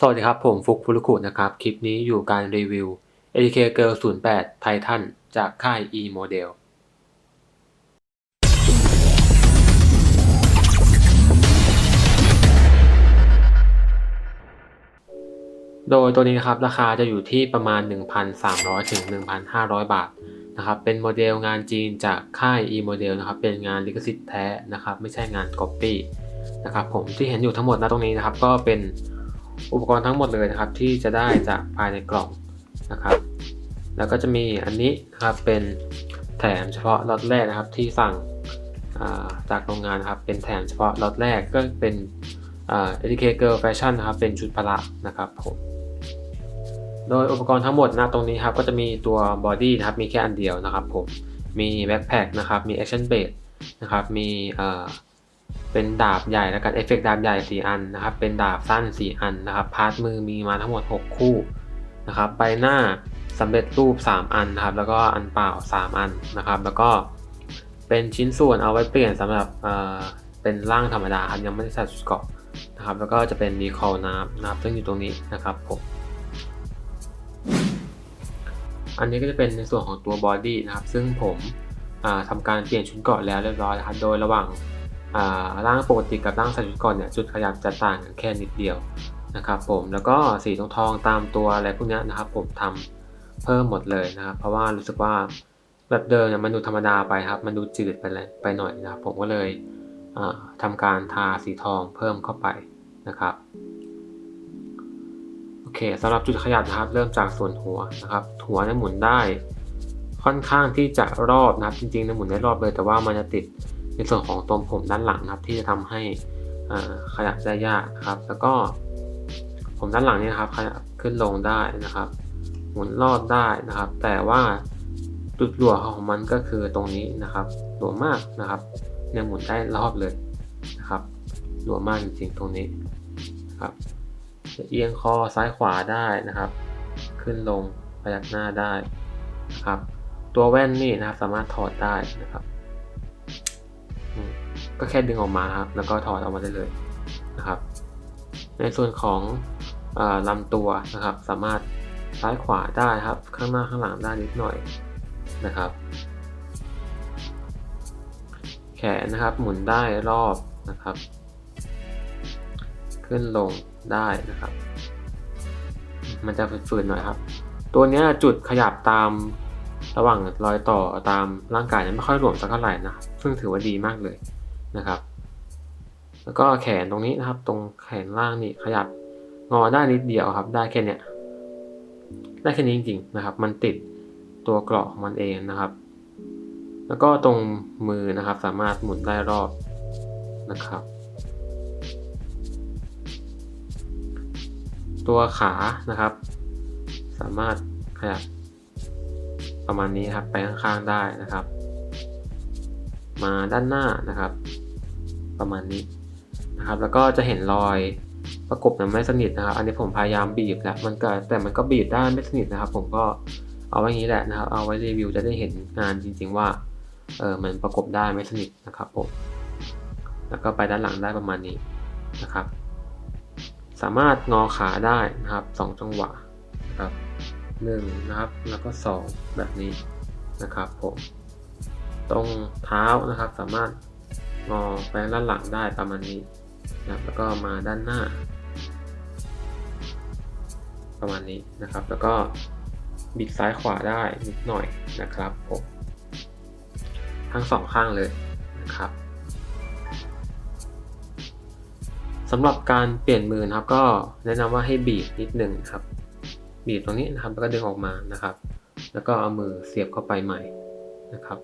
สวัสดีครับ ผมฟุกฟุรุคุนะครับ คลิปนี้อยู่การรีวิว ATK Girl 08 Titan จากค่าย E Model โดยตัวนี้นะครับ ราคาจะอยู่ที่ประมาณ 1,300 ถึง 1,500 บาทนะครับ เป็นโมเดลงานจีนจากค่าย E Model นะครับ เป็นงานลิขสิทธิ์แท้นะครับ ไม่ใช่งาน Copy นะครับผมที่เห็นอยู่ทั้งหมดณตรงนี้นะครับ ก็เป็น อุปกรณ์ทั้งหมดเลยนะครับ ที่จะได้จากภายในกล่องนะครับ แล้วก็จะมีอันนี้นะครับเป็นแถมเฉพาะล็อตแรกนะครับที่สั่งาจากโรงงานนครับเป็นแถมเฉพาะล็อตแรกก็เป็นเอ่า Educate Girl Fashion นะครับเป็นชุดพละนะครับผมโดยอุปกรณ์ทั้งหมดนะตรงนี้ครับก็จะมีตัวบอดี้นะครับมีแค่อันเดียวนะครับผมมีแบ็คแพคนะครับมีแอคชั่นเบสนะครับมี เป็นดาบใหญ่แล้วกันเอฟเฟกต์ดาบใหญ่4อันนะครับ เป็นดาบสั้น 4 อันนะครับ พาร์ทมือมีมาทั้งหมด 6 คู่นะครับ ใบหน้าสำเร็จรูป 3 อันนะครับ แล้วก็อันเปล่า 3 อันนะครับ แล้วก็เป็นชิ้นส่วนเอาไว้เปลี่ยนสำหรับเอ่อเป็นร่างธรรมดาครับยังไม่ได้ใส่ชุดเกราะนะครับ แล้วก็จะเป็นดีคอลน้ำนะครับซึ่งอยู่ตรงนี้นะครับผมอันนี้ก็จะเป็นในส่วนของตัวบอดี้นะครับ ซึ่งผมทำการเปลี่ยนชุดเกราะแล้วเรียบร้อยนะครับ โดยระหว่าง ร่างปกติกับร่างส่ชุดกราะเนี่ยจุดขยับจะต่างกันแค่นิดเดียวนะครับผมแล้วก็สีทองทองตามตัวอะไรพวกนี้นะครับผมทำเพิ่มหมดเลยนะครับเพราะว่ารู้สึกว่าแบบเดิมเนี่ยมันดูธรรมดาไปครับ มันดูจืดไปเลยไปหน่อยนะครับ ผมก็เลยทำการทาสีทองเพิ่มเข้าไปนะครับโอเคสำหรับจุดขยับนะครับ เริ่มจากส่วนหัวนะครับหัวเนี่ยหมุนได้ค่อนข้างที่จะรอบนะครับจริงๆเนี่ยหมุนได้รอบเลย แต่ว่ามันจะติด ในส่วนของตรงผมด้านหลังนะครับ ที่จะทำให้ขยับได้ยากครับ แล้วก็ผมด้านหลังนี่นะครับขยับขึ้นลงได้นะครับ หมุนรอบได้นะครับ แต่ว่าจุดหลวของมันก็คือตรงนี้นะครับหลวมากนะครับเนี่ยหมุนได้รอบเลยนะครับหลวมากจริงๆตรงนี้นะครับจะเอียงคอซ้ายขวาได้นะครับ ขึ้นลงพยักหน้าได้นะครับ ตัวแว่นนี่นะครับสามารถถอดได้นะครับ ก็แค่ดึงออกมาครับ แล้วก็ถอดออกมาได้เลยนะครับ ในส่วนของอลำตัวนะครับ สามารถซ้ายขวาได้ครับ ข้างหน้าข้างหลังได้นิดหน่อยนะครับ แขนนะครับ หมุนได้รอบนะครับ ขึ้นลงได้นะครับ มันจะฝืนๆหน่อยครับ ตัวนี้จุดขยับตามระหว่างรอยต่อตามร่างกายเนี่ยไม่ค่อยหลวมสักเท่าไหร่นะ ซึ่งถือว่าดีมากเลย นะครับ แล้วก็แขนตรงนี้นะครับ ตรงแขนล่างนี่ขยับงอได้นิดเดียวครับ ได้แค่เนี้ยได้แค่นี้จริงๆนะครับ มันติดตัวเกราะของมันเองนะครับ แล้วก็ตรงมือนะครับ สามารถหมุนได้รอบนะครับ ตัวขานะครับ สามารถขยับประมาณนี้ครับไปข้างๆได้นะครับ มาด้านหน้านะครับ ประมาณนี้นะครับ แล้วก็จะเห็นรอยประกบนี่ยไม่สนิทนะครับ อันนี้ผมพยายามบีบแล้วมันก็แต่มันก็บีบได้ไม่สนิทนะครับ ผมก็เอาไว้อย่างนี้แหละนะครับ เอาไว้รีวิวจะได้เห็นงานจริง ๆ ว่าเออมันประกบได้ไม่สนิทนะครับผมแล้วก็ไปด้านหลังได้ประมาณนี้นะครับ สามารถงอขาได้นะครับสองจังหวะนะครับหนึ่งนะครับแล้วก็สองแบบนี้นะครับผมตรงเท้านะครับสามารถ งอไปด้านหลังได้ประมาณนี้นะครับแล้วก็มาด้านหน้า ประมาณนี้นะครับ แล้วก็บิดซ้ายขวาได้นิดหน่อยนะครับผมทั้งสองข้างเลยนะครับสำหรับการเปลี่ยนมือนะครับ ก็แนะนำว่าให้บีบนิดหนึ่งครับ บีบตรงนี้นะครับแล้วก็ดึงออกมานะครับ แล้วก็เอามือเสียบเข้าไปใหม่นะครับ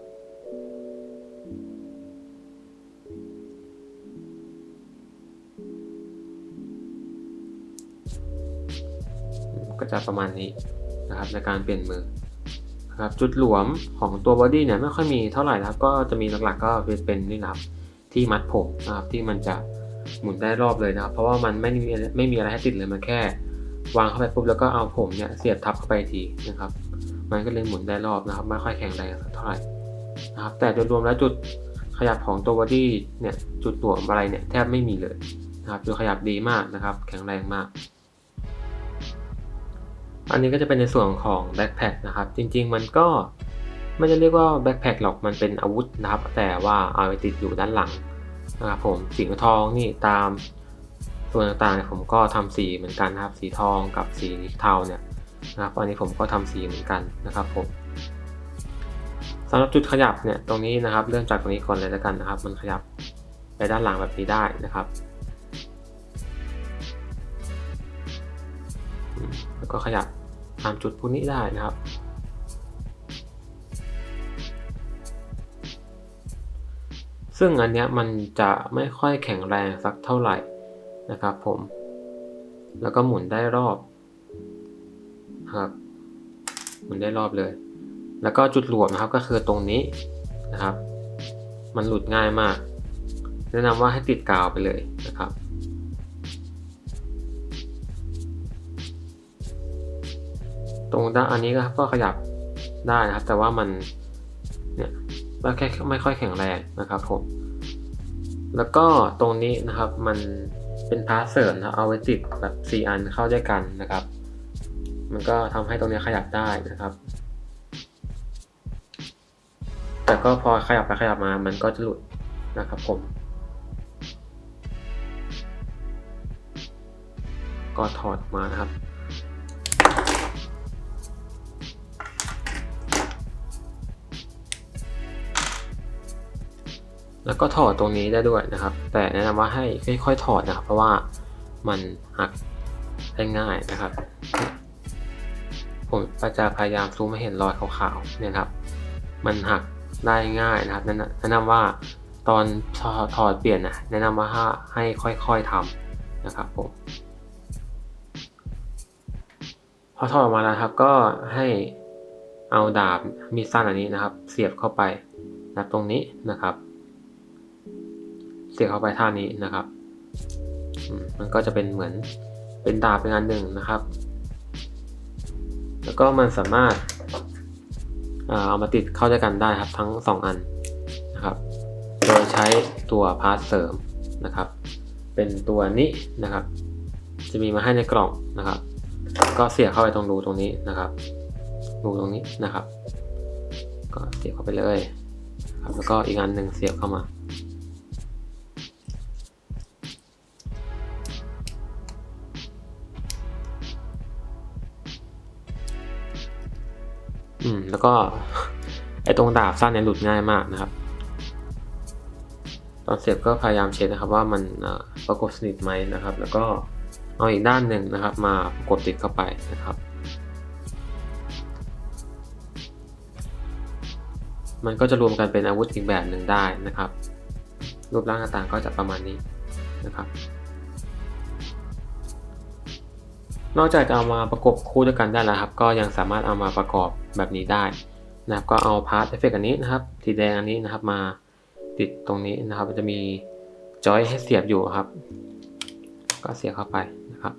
จะประมาณนี้นะครับในการเปลี่ยนมือนะครับจุดหลวมของตัวบอดี้เนี่ยไม่ค่อยมีเท่าไหร่นะครับก็จะมีหลักๆก็เป็นนี่นะครับที่มัดผมนะครับที่มันจะหมุนได้รอบเลยนะครับ เพราะว่ามันไม่มีไม่มีอะไรให้ติดเลยมันแค่ วางเข้าไปปุ๊บแล้วก็เอาผมเนี่ยเสียบทับเข้าไปทีนะครับ มันก็เลยหมุนได้รอบนะครับไม่ค่อยแข็งแรงเท่าไหร่นะครับ แต่โดยรวมแล้วจุดขยับของตัวบอดี้เนี่ยจุดหลวมอะไรเนี่ยแทบไม่มีเลยนะครับจุดขยับดีมากนะครับ แข็งแรงมาก อันนี้ก็จะเป็นในส่วนของแบ็คแพคนะครับ จริง ๆ มันก็ไม่ได้เรียกว่าแบ็คแพคหรอก มันเป็นอาวุธนะครับ แต่ว่าเอาไปติดอยู่ด้านหลังนะครับผมสีทองนี่ตามส่วนต่างๆผมก็ทำสีเหมือนกันนะครับ สีทองกับสีเทาเนี่ยนะครับ อันนี้ผมก็ทำสีเหมือนกันนะครับผมสำหรับจุดขยับเนี่ยตรงนี้นะครับ เริ่มจากตรงนี้ก่อนเลยแล้วกันนะครับ มันขยับไปด้านหลังแบบนี้ได้นะครับ แล้วก็ขยับ ตามจุดพวกนี้ได้นะครับ ซึ่งอันเนี้ยมันจะไม่ค่อยแข็งแรงสักเท่าไหร่นะครับผม แล้วก็หมุนได้รอบครับหมุนได้รอบเลย แล้วก็จุดหลวมนะครับก็คือตรงนี้นะครับ มันหลุดง่ายมาก แนะนำว่าให้ติดกาวไปเลยนะครับ ตรงด้านอันนี้ก็ขยับได้นะครับ แต่ว่ามันเนี่ยก็แค่ไม่ค่อยแข็งแรงนะครับผมแล้วก็ตรงนี้นะครับมันเป็นพาร์ทเสริมนะเอาไว้ติดแบบ 4 อันเข้าด้วยกันนะครับ มันก็ทำให้ตรงนี้ขยับได้นะครับ แต่ก็พอขยับไปขยับมามันก็จะหลุดนะครับผม ก็ถอดมานะครับ แล้วก็ถอดตรงนี้ได้ด้วยนะครับ แต่แนะนำว่าให้ค่อยๆถอดนะครับ เพราะว่ามันหักได้ง่ายนะครับ ผมจะพยายามซูมให้เห็นรอยขาวๆเนี่ยครับ มันหักได้ง่ายนะครับแนะนำว่าตอนถอดเปลี่ยนนะแนะนำว่าให้ค่อยๆทำนะครับผมพอถอดออกมาแล้วครับก็ให้เอาดาบมีดสั้นอันนี้นะครับ เสียบเข้าไปนะตรงนี้นะครับ สียบเข้าไปท่านี้นะครับ มันก็จะเป็นเหมือนเป็นดาบเป็นอันหนึ่งนะครับ แล้วก็มันสามารถเอามาติดเข้าด้วยกันได้ครับทั้ง 2 อันนะครับ โดยใช้ตัวพาร์ทเสริมนะครับ เป็นตัวนี้นะครับ จะมีมาให้ในกล่องนะครับ ก็เสียบเข้าไปตรงรูตรงนี้นะครับรูตรงนี้นะครับ ก็เสียบเข้าไปเลยครับแล้วก็อีกอันหนึ่งเสียบเข้ามา อืม แล้วก็ไอ้ตรงดาบสั้นเนี่ยหลุดง่ายมากนะครับ ตอนเสียบก็พยายามเช็คนะครับว่ามันประกบสนิทไหมนะครับ แล้วก็เอาอีกด้านหนึ่งนะครับ มาประกบติดเข้าไปนะครับ มันก็จะรวมกันเป็นอาวุธอีกแบบหนึ่งได้นะครับ รูปร่างต่างก็จะประมาณนี้นะครับ นอกจากจะเอามาประกบคู่ด้วยกันได้แล้วครับ ก็ยังสามารถเอามาประกอบแบบนี้ได้นะครับ ก็เอาพาร์ทเอฟเฟกอันนี้นะครับ สีแดงอันนี้นะครับมาติดตรงนี้นะครับจะมีจอยให้เสียบอยู่ครับ ก็เสียบเข้าไปนะครับ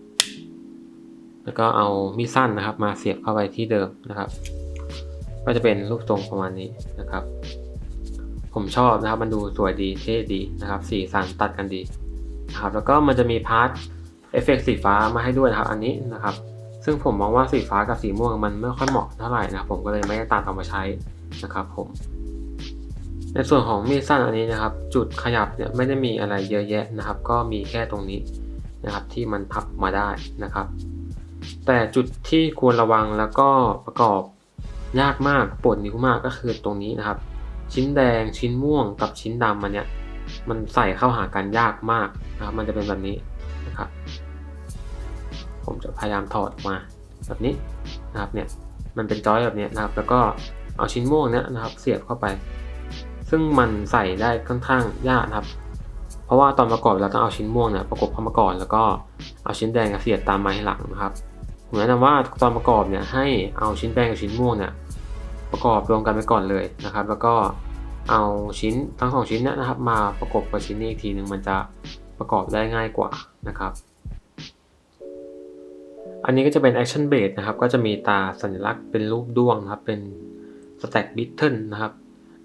แล้วก็เอามีดสั้นนะครับ มาเสียบเข้าไปที่เดิมนะครับ ก็จะเป็นรูปทรงประมาณนี้นะครับ ผมชอบนะครับมันดูสวยดีเท่ดีนะครับ สีสันตัดกันดีนะครับ แล้วก็มันจะมีพาร์ท เอฟเฟกสีฟ้ามาให้ด้วยนะครับ อันนี้นะครับ ซึ่งผมมองว่าสีฟ้ากับสีม่วงมันไม่ค่อยเหมาะเท่าไหร่นะครับผมก็เลยไม่ได้ตัดออกมาใช้นะครับผม ในส่วนของมีดสั้นอันนี้นะครับ จุดขยับเนี่ยไม่ได้มีอะไรเยอะแยะนะครับ ก็มีแค่ตรงนี้นะครับที่มันพับมาได้นะครับ แต่จุดที่ควรระวังแล้วก็ประกอบยากมากปวดนิ้วมากก็คือตรงนี้นะครับ ชิ้นแดงชิ้นม่วงกับชิ้นดำมันเนี่ยมันใส่เข้าหากันยากมากนะครับ มันจะเป็นแบบนี้นะครับ ผมจะพยายามถอดมาแบบนี้นะครับเนี่ยมันเป็นจอยแบบนี้นะครับ แล้วก็เอาชิ้นม่วงเนี่ยนะครับ เสียบเข้าไป ซึ่งมันใส่ได้ค่อนข้างยากครับ เพราะว่าตอนประกอบเราต้องเอาชิ้นม่วงเนี่ยประกบเข้ามาก่อน แล้วก็เอาชิ้นแดงเสียบตามมาให้หลังนะครับผมแนะนำว่าตอนประกอบเนี่ยให้เอาชิ้นแดงกับชิ้นม่วงเนี่ยประกอบรวมกันไปก่อนเลยนะครับ แล้วก็เอาชิ้นทั้งสองชิ้นเนี่ยนะครับ มาประกบกับชิ้นนี้อีกทีหนึ่งมันจะประกอบได้ง่ายกว่านะครับ อันนี้ก็จะเป็น action base นะครับ ก็จะมีตาสัญลักษณ์เป็นรูปดวงนะครับ เป็น stack button นะครับ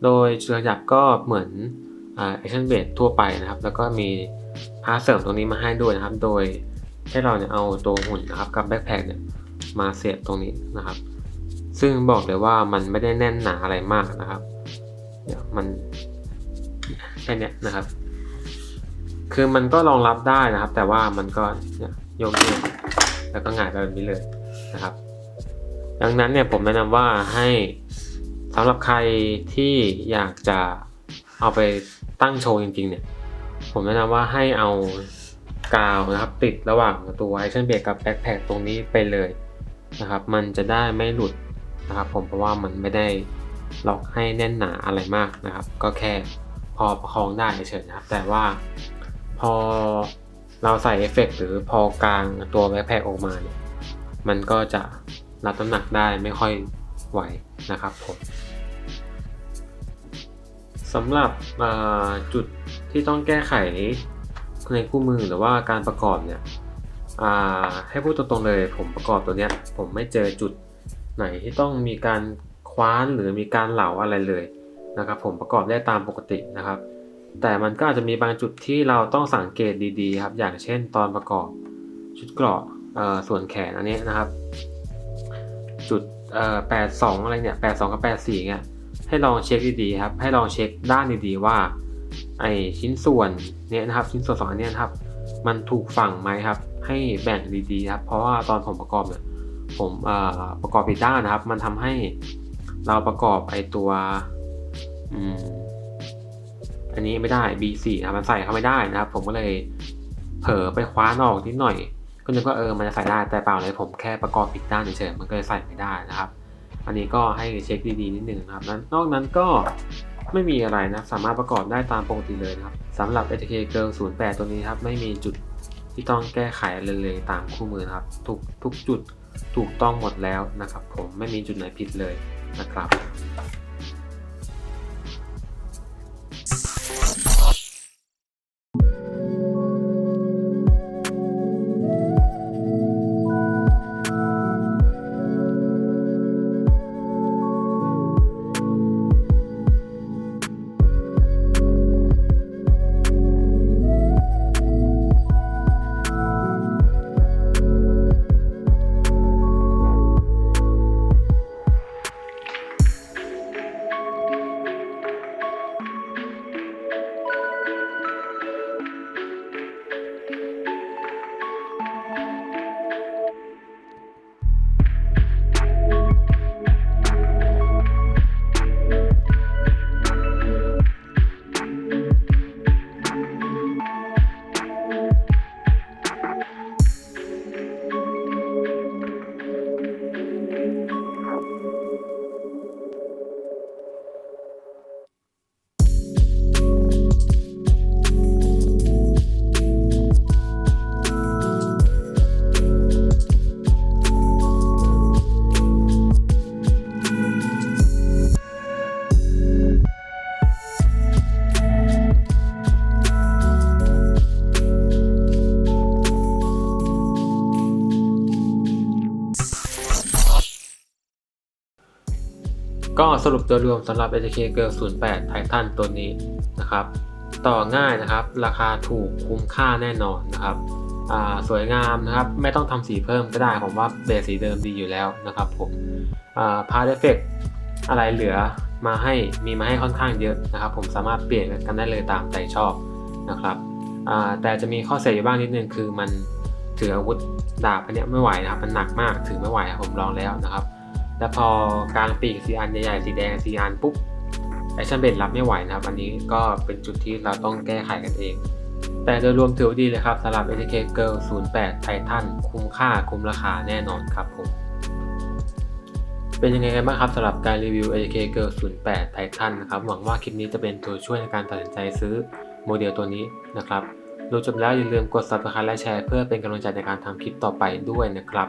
โดยจุดขยับก็เหมือน action base ทั่วไปนะครับ แล้วก็มีพาร์ทเสริมตรงนี้มาให้ด้วยนะครับ โดยให้เราเนี่ยเอาตัวหุ่นนะครับกับแบ็คแพคเนี่ยมาเสียบตรงนี้นะครับ ซึ่งบอกเลยว่ามันไม่ได้แน่นหนาอะไรมากนะครับเนี่ยมันแค่นี้นะครับ คือมันก็รองรับได้นะครับ แต่ว่ามันก็เนี่ยโยกเยก แล้วก็หงายไปแบบนี้เลยนะครับ ดังนั้นเนี่ยผมแนะนำว่าให้สำหรับใครที่อยากจะเอาไปตั้งโชว์จริงๆเนี่ย ผมแนะนำว่าให้เอากาวนะครับ ติดระหว่างตัวไอเชนเบรกกับแบ็คแพคตรงนี้ไปเลยนะครับ มันจะได้ไม่หลุดนะครับผมเพราะว่ามันไม่ได้ล็อกให้แน่นหนาอะไรมากนะครับ ก็แค่พอประคองได้เฉยๆนะครับ แต่ว่าพอ เราใส่เอฟเฟกต์หรือพอกลางตัวแบ็คแพคออกมาเนี่ยมันก็จะรับน้ำหนักได้ไม่ค่อยไหวนะครับผมสำหรับจุดที่ต้องแก้ไขในคู่มือหรือว่าการประกอบเนี่ยให้พูดตรงๆเลยผมประกอบตัวเนี้ยผมไม่เจอจุดไหนที่ต้องมีการคว้านหรือมีการเหลาอะไรเลยนะครับ ผมประกอบได้ตามปกตินะครับ แต่มันก็อาจจะมีบางจุดที่เราต้องสังเกตดีๆครับ อย่างเช่นตอนประกอบชุดเกราะส่วนแขนอันนี้นะครับ จุดแปดสองอะไรเนี่ยแปดสองกับแปดสี่เนี่ยให้ลองเช็คดีๆครับ ให้ลองเช็คด้านดีๆว่าไอชิ้นส่วนเนี่ยนะครับชิ้นส่วนสองอันนี้นะครับ มันถูกฝั่งไหมครับ ให้แบ่งดีๆครับ เพราะว่าตอนผมประกอบเนี่ยผมประกอบผิดด้านนะครับ มันทำให้เราประกอบไอตัวอืม อันนี้ไม่ได้ B4 นะครับมันใส่เข้าไม่ได้นะครับ ผมก็เลยเผลอไปคว้านออกนิดหน่อย ก็นึกว่าเออมันจะใส่ได้แต่เปล่าเลยผมแค่ประกอบผิดด้านเฉยๆมันก็เลยใส่ไม่ได้นะครับ อันนี้ก็ให้เช็คดีๆนิดนึงนะครับนั้นนอกนั้นก็ไม่มีอะไรนะสามารถประกอบได้ตามปกติเลยนะครับสำหรับ ATK Girl 08 ตัวนี้ครับไม่มีจุดที่ต้องแก้ไขอะไรเลยตามคู่มือนะครับ ทุกทุกจุดถูกต้องหมดแล้วนะครับ ผมไม่มีจุดไหนผิดเลยนะครับ สรุปโดยรวมสำหรับ ATK Girl 08 Titan ตัวนี้นะครับ ต่อง่ายนะครับ ราคาถูกคุ้มค่าแน่นอนนะครับสวยงามนะครับ ไม่ต้องทำสีเพิ่มก็ได้ผมว่าเบสสีเดิมดีอยู่แล้วนะครับผมพาร์ทเอฟเฟกอะไรเหลือมาให้มีมาให้ค่อนข้างเยอะนะครับ ผมสามารถเปลี่ยนกันได้เลยตามใจชอบนะครับแต่จะมีข้อเสียอยู่บ้างนิดนึงคือมันถืออาวุธดาบอันเนี้ยไม่ไหวนะครับ มันหนักมากถือไม่ไหวผมลองแล้วนะครับ แล้วพอกลางปีกสีอันใหญ่ๆสีแดงสีอันปุ๊บแอคชั่นเบนรับไม่ไหวนะครับ อันนี้ก็เป็นจุดที่เราต้องแก้ไขกันเอง แต่โดยรวมถือว่าดีเลยครับสำหรับ ATK Girl 08 Titan คุ้มค่าคุ้มราคาแน่นอนครับผม เป็นยังไงกันบ้างครับสำหรับการรีวิว ATK Girl 08 Titan นะครับ หวังว่าคลิปนี้จะเป็นตัวช่วยในการตัดสินใจซื้อโมเดลตัวนี้นะครับดูจบแล้วอย่าลืมกด subscribe และแชร์เพื่อเป็นกำลังใจในการทำคลิปต่อไปด้วยนะครับ